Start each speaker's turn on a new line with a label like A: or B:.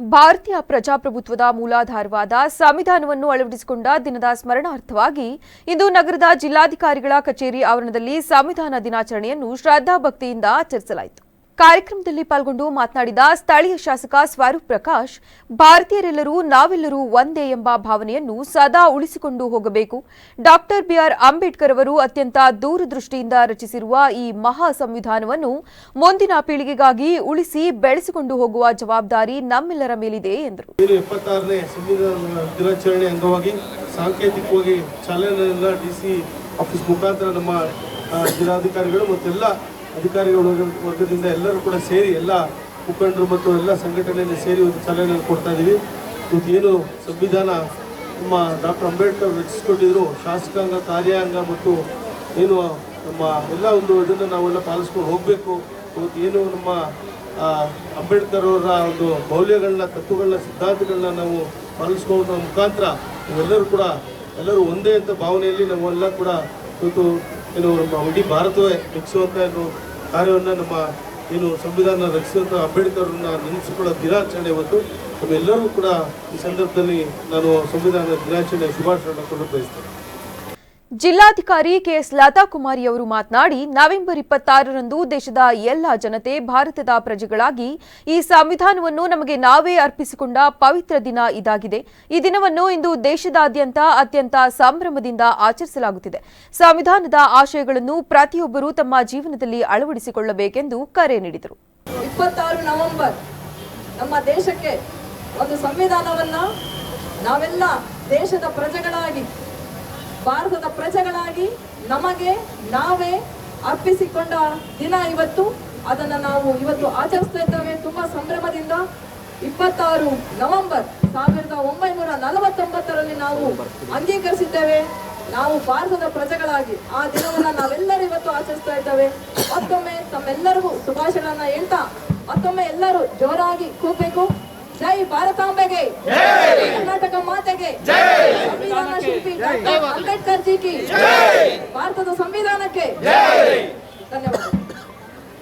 A: ಭಾರತೀಯ ಪ್ರಜಾಪ್ರಭುತ್ವದ ಮೂಲಾಧಾರವಾದ ಸಂವಿಧಾನವನ್ನು ಅಳವಡಿಸಿಕೊಂಡ ದಿನದ ಸ್ಮರಣಾರ್ಥವಾಗಿ ಇಂದು ನಗರದ ಜಿಲ್ಲಾಧಿಕಾರಿಗಳ ಕಚೇರಿ ಆವರಣದಲ್ಲಿ ಸಂವಿಧಾನ ದಿನಾಚರಣೆಯನ್ನು ಶ್ರದ್ಧಾಭಕ್ತಿಯಿಂದ ಆಚರಿಸಲಾಯಿತು. ಕಾರ್ಯಕ್ರಮದಲ್ಲಿ ಪಾಲ್ಗೊಂಡು ಮಾತನಾಡಿದ ಸ್ಥಳೀಯ ಶಾಸಕ ಸ್ವರೂಪ್ ಪ್ರಕಾಶ್, ಭಾರತೀಯರೆಲ್ಲರೂ ನಾವೆಲ್ಲರೂ ಒಂದೇ ಎಂಬ ಭಾವನೆಯನ್ನು ಸದಾ ಉಳಿಸಿಕೊಂಡು ಹೋಗಬೇಕು. Doctor B R. ಅಂಬೇಡ್ಕರ್ ಅವರು ಅತ್ಯಂತ ದೂರದೃಷ್ಟಿಯಿಂದ ರಚಿಸಿರುವ ಈ ಮಹಾ ಸಂವಿಧಾನವನ್ನು ಮುಂದಿನ ಪೀಳಿಗೆಗಾಗಿ ಉಳಿಸಿ ಬೆಳೆಸಿಕೊಂಡು ಹೋಗುವ ಜವಾಬ್ದಾರಿ ನಮ್ಮೆಲ್ಲರ ಮೇಲಿದೆ, ಎಂದರು.
B: ದಿನಾಚರಣೆ ಅಂಗವಾಗಿ ಸಾಂಕೇತಿಕವಾಗಿ ಚಾಲನೆ ಡಿಸಿ ಆಫೀಸ್ ಮುಖಾಂತರ ನಮ್ಮ ಜಿಲ್ಲಾಧಿಕಾರಿಗಳು ಮತ್ತೆಲ್ಲ ಅಧಿಕಾರಿಗಳ ವರ್ಗ- ವರ್ಗದಿಂದ ಎಲ್ಲರೂ ಕೂಡ ಸೇರಿ ಎಲ್ಲ ಮುಖಂಡರು ಮತ್ತು ಎಲ್ಲ ಸಂಘಟನೆಯಲ್ಲಿ ಸೇರಿ ಒಂದು ಸಲಹೆ ಕೊಡ್ತಾ ಇದ್ದೀವಿ ಇವತ್ತು ಏನು ಸಂವಿಧಾನ ನಮ್ಮ ಡಾಕ್ಟರ್ ಅಂಬೇಡ್ಕರ್ ರಚಿಸಿಕೊಂಡಿದ್ರು ಶಾಸಕಾಂಗ, ಕಾರ್ಯಾಂಗ ಮತ್ತು ಏನು ನಮ್ಮ ಎಲ್ಲ ಒಂದು ಇದನ್ನು ನಾವೆಲ್ಲ ಪಾಲಿಸ್ಕೊಂಡು ಹೋಗಬೇಕು. ಏನು ನಮ್ಮ ಅಂಬೇಡ್ಕರ್ ಅವರ ಒಂದು ಮೌಲ್ಯಗಳನ್ನ, ತತ್ವಗಳನ್ನ, ಸಿದ್ಧಾಂತಗಳನ್ನ ನಾವು ಪಾಲಿಸ್ಕೊಳ್ಳೋದ್ರ ಮುಖಾಂತರ ನಾವೆಲ್ಲರೂ ಕೂಡ ಎಲ್ಲರೂ ಒಂದೇ ಅಂತ ಭಾವನೆಯಲ್ಲಿ ನಾವೆಲ್ಲ ಕೂಡ ಇವತ್ತು ಏನು ನಮ್ಮ ಇಡೀ ಭಾರತವೇ ರಕ್ಷಿಸುವಂಥ ಏನು ಕಾರ್ಯವನ್ನು ನಮ್ಮ ಏನು ಸಂವಿಧಾನ ರಚಿಸಿದಂಥ ಅಂಬೇಡ್ಕರ್ನ ನೆನೆಸಿಕೊಳ್ಳೋ ದಿನಾಚರಣೆ ಇವತ್ತು ನಮ್ಮೆಲ್ಲರೂ ಕೂಡ ಈ ಸಂದರ್ಭದಲ್ಲಿ ನಾನು ಸಂವಿಧಾನ ದಿನಾಚರಣೆ ಶುಭಾಶಯವನ್ನು ಕೊಡಲು ಬಯಸ್ತೇನೆ
A: ಜಿಲ್ಲಾಧಿಕಾರಿ ಕೆಎಸ್ ಲತಾ ಕುಮಾರಿ ಅವರು ಮಾತನಾಡಿ, ನವೆಂಬರ್ ಇಪ್ಪತ್ತಾರರಂದು ದೇಶದ ಎಲ್ಲ ಜನತೆ ಭಾರತದ ಪ್ರಜೆಗಳಾಗಿ ಈ ಸಂವಿಧಾನವನ್ನು ನಮಗೆ ನಾವೇ ಅರ್ಪಿಸಿಕೊಂಡ ಪವಿತ್ರ ದಿನ ಇದಾಗಿದೆ. ಈ ದಿನವನ್ನು ಇಂದು ದೇಶದಾದ್ಯಂತ ಅತ್ಯಂತ ಸಂಭ್ರಮದಿಂದ ಆಚರಿಸಲಾಗುತ್ತಿದೆ. ಸಂವಿಧಾನದ ಆಶಯಗಳನ್ನು ಪ್ರತಿಯೊಬ್ಬರೂ ತಮ್ಮ ಜೀವನದಲ್ಲಿ ಅಳವಡಿಸಿಕೊಳ್ಳಬೇಕೆಂದು ಕರೆ ನೀಡಿದರು.
C: ನವೆಂಬರ್ ನಮ್ಮ ದೇಶಕ್ಕೆ ಒಂದು ಸಂವಿಧಾನವನ್ನ ನಾವೆಲ್ಲ ದೇಶದ ಪ್ರಜೆಗಳಾಗಿ ಭಾರತದ ಪ್ರಜೆಗಳಾಗಿ ನಮಗೆ ನಾವೇ ಅರ್ಪಿಸಿಕೊಂಡ ದಿನ ಇವತ್ತು. ಅದನ್ನು ನಾವು ಇವತ್ತು ಆಚರಿಸ್ತಾ ಇದ್ದೇವೆ. ತುಂಬಾ ಸಂಭ್ರಮದಿಂದ ಇಪ್ಪತ್ತಾರು ನವೆಂಬರ್ ಸಾವಿರದ ಒಂಬೈನೂರ ನಲವತ್ತೊಂಬತ್ತರಲ್ಲಿ ನಾವು ಅಂಗೀಕರಿಸಿದ್ದೇವೆ. ನಾವು ಭಾರತದ ಪ್ರಜೆಗಳಾಗಿ ಆ ದಿನವನ್ನ ನಾವೆಲ್ಲರೂ ಇವತ್ತು ಆಚರಿಸ್ತಾ ಇದ್ದೇವೆ. ಮತ್ತೊಮ್ಮೆ ತಮ್ಮೆಲ್ಲರಿಗೂ ಶುಭಾಶಯಗಳನ್ನ ಹೇಳ್ತಾ ಮತ್ತೊಮ್ಮೆ ಎಲ್ಲರೂ ಜೋರಾಗಿ ಕೂಗಬೇಕು. ಜೈ ಭಾರತಾಂಬೆಗೆ. ಕರ್ನಾಟಕ ಮಾತೆಗೆ ಸಂವಿಧಾನ ಶಿಲ್ಪಿ ಡಾಕ್ಟರ್ ಅಂಬೇಡ್ಕರ್ ಜಿ ಭಾರತದ ಸಂವಿಧಾನಕ್ಕೆ ಧನ್ಯವಾದ